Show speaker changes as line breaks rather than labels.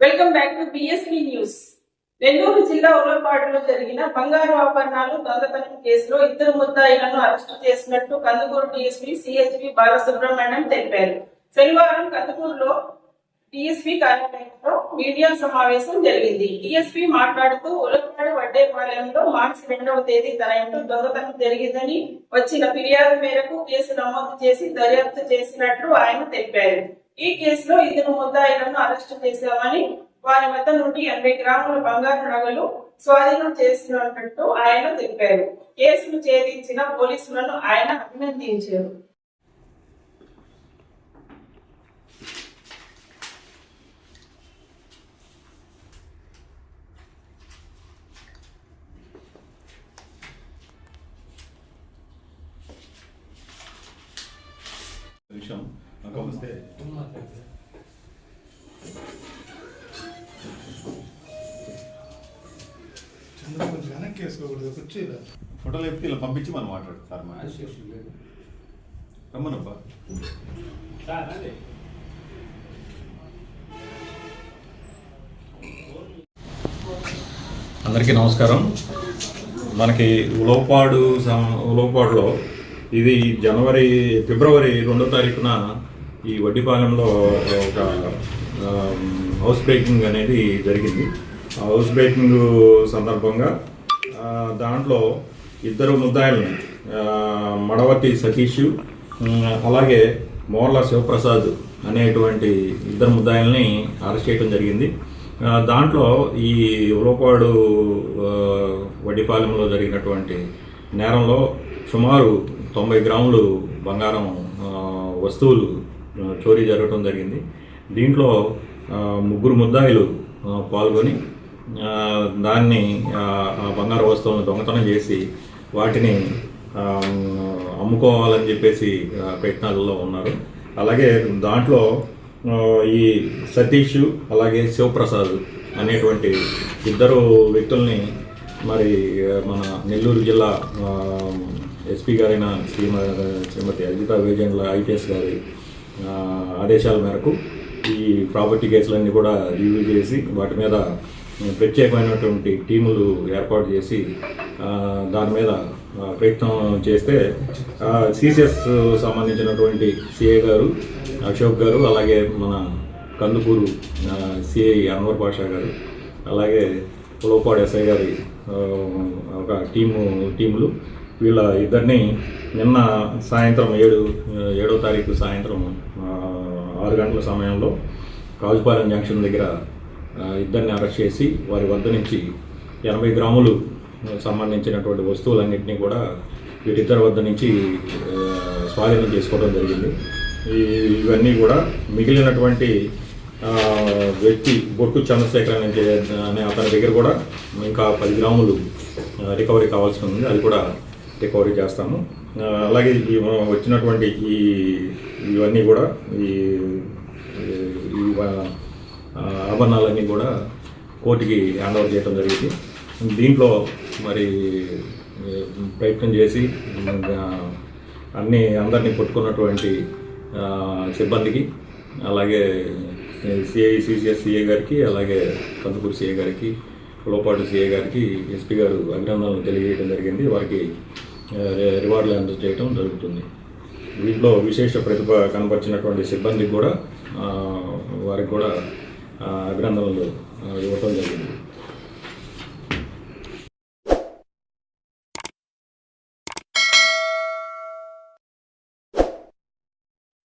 Welcome back to BSP news. Nellore జిల్లా ఉల్లపాడులో జరిగిన బంగారు ఆభరణాలు దొంగతనం కేసులో ఇద్దరు ముద్దాయిలను అరెస్టు చేసినట్టు కందుకూరు డిఎస్పీ సిహెచ్పి బాలసుబ్రహ్మణ్యం తెలిపారు. శనివారం కందుకూరులో డిఎస్పీ కార్యాలయంలో మీడియా సమావేశం జరిగింది. డిఎస్పీ మాట్లాడుతూ ఉలవపాడు వడ్డేపాలెంలో మార్చి రెండవ తేదీ తన ఇంటూ దొంగతనం జరిగిందని వచ్చిన ఫిర్యాదు మేరకు కేసు నమోదు చేసి దర్యాప్తు చేసినట్లు ఆయన తెలిపారు. ఈ కేసులో ఇద్దరు ముద్దాయిలను అరెస్టు చేశామని వారి వద్ద నుండి ఎనభై గ్రాముల బంగారు నగలు స్వాధీనం చేసినట్టు ఆయన తెలిపారు. కేసును ఛేదించిన పోలీసులను ఆయన అభినందించారు.
కొంచెం వెనక్కి వేసుకోకూడదు
ఫోటోలు ఎత్తి ఇలా పంపించి మనం మాట్లాడు సార్ మా రమ్మనబ్బా. అందరికీ నమస్కారం. మనకి ఉలోపాడు సం- ఉలోపాడులో ఇది జనవరి ఫిబ్రవరి రెండో తారీఖున ఈ వడ్డీపాలెంలో ఒక హౌస్ బ్రేకింగ్ అనేది జరిగింది. ఆ హౌస్ బ్రేకింగ్ సందర్భంగా దాంట్లో ఇద్దరు ముద్దాయిల్ని మడవతి సతీష్ అలాగే మోర్ల శివప్రసాద్ అనేటువంటి ఇద్దరు ముద్దాయిల్ని అరెస్ట్ చేయడం జరిగింది. దాంట్లో ఈ ఉలపాడు వడ్డిపాలెంలో జరిగినటువంటి నేరంలో సుమారు తొంభై గ్రాములు బంగారం వస్తువులు చోరీ జరగడం జరిగింది. దీంట్లో ముగ్గురు ముద్దాయిలు పాల్గొని దాన్ని ఆ బంగారు వస్తువులను దొంగతనం చేసి వాటిని అమ్ముకోవాలని చెప్పేసి ప్రయత్నాలలో ఉన్నారు. అలాగే దాంట్లో ఈ సతీష్ అలాగే శివప్రసాద్ అనేటువంటి ఇద్దరు వ్యక్తుల్ని మరి మన నెల్లూరు జిల్లా ఎస్పీ గారైన శ్రీమ శ్రీమతి అజిత వేజెండ్ల ఐపీఎస్ గారి ఆదేశాల మేరకు ఈ ప్రాపర్టీ కేసులన్నీ కూడా రివ్యూ చేసి వాటి మీద ప్రత్యేకమైనటువంటి టీములు ఏర్పాటు చేసి దాని మీద ప్రయత్నం చేస్తే సిసిఎస్ సంబంధించినటువంటి సిఏ గారు అశోక్ గారు అలాగే మన కందుకూరు సిఐ అన్వర్ పాషా గారు అలాగే లోపాడు ఎస్ఐ గారి ఒక టీము టీములు వీళ్ళ ఇద్దరిని నిన్న సాయంత్రం ఏడు ఏడో తారీఖు సాయంత్రం ఆరు గంటల సమయంలో కాజుపాలెం జంక్షన్ దగ్గర ఇద్దరిని అరెస్ట్ చేసి వారి వద్ద నుంచి ఎనభై గ్రాములు సంబంధించినటువంటి వస్తువులన్నింటినీ కూడా వీటిద్దరి వద్ద నుంచి స్వాధీనం చేసుకోవడం జరిగింది. ఇవన్నీ కూడా మిగిలినటువంటి వ్యక్తి బొట్టు చంద్రశేఖర్ అనే అతని దగ్గర కూడా ఇంకా పది గ్రాములు రికవరీ కావాల్సి ఉంది. అది కూడా రికవరీ చేస్తాము. అలాగే ఈ వచ్చినటువంటి ఈ ఇవన్నీ కూడా ఈ ఆభరణాలన్నీ కూడా కోర్టుకి హ్యాండ్ ఓవర్ చేయడం జరిగింది. దీంట్లో మరి ప్రయత్నం చేసి ఆ, అన్ని అందరినీ పట్టుకున్నటువంటి సిబ్బందికి అలాగే సిఐ సిసిఎస్ సిఏ గారికి అలాగే కందుకూరు సిఏ గారికి లోపాటు సిఏ గారికి ఎస్పీ గారు అభినందనలు తెలియజేయడం జరిగింది. వారికి రివార్డులు అందజేయడం జరుగుతుంది. వీటిలో విశేష ప్రతిభ కనపరిచినటువంటి సిబ్బందికి కూడా వారికి కూడా అభినందనలు ఇవ్వటం జరిగింది.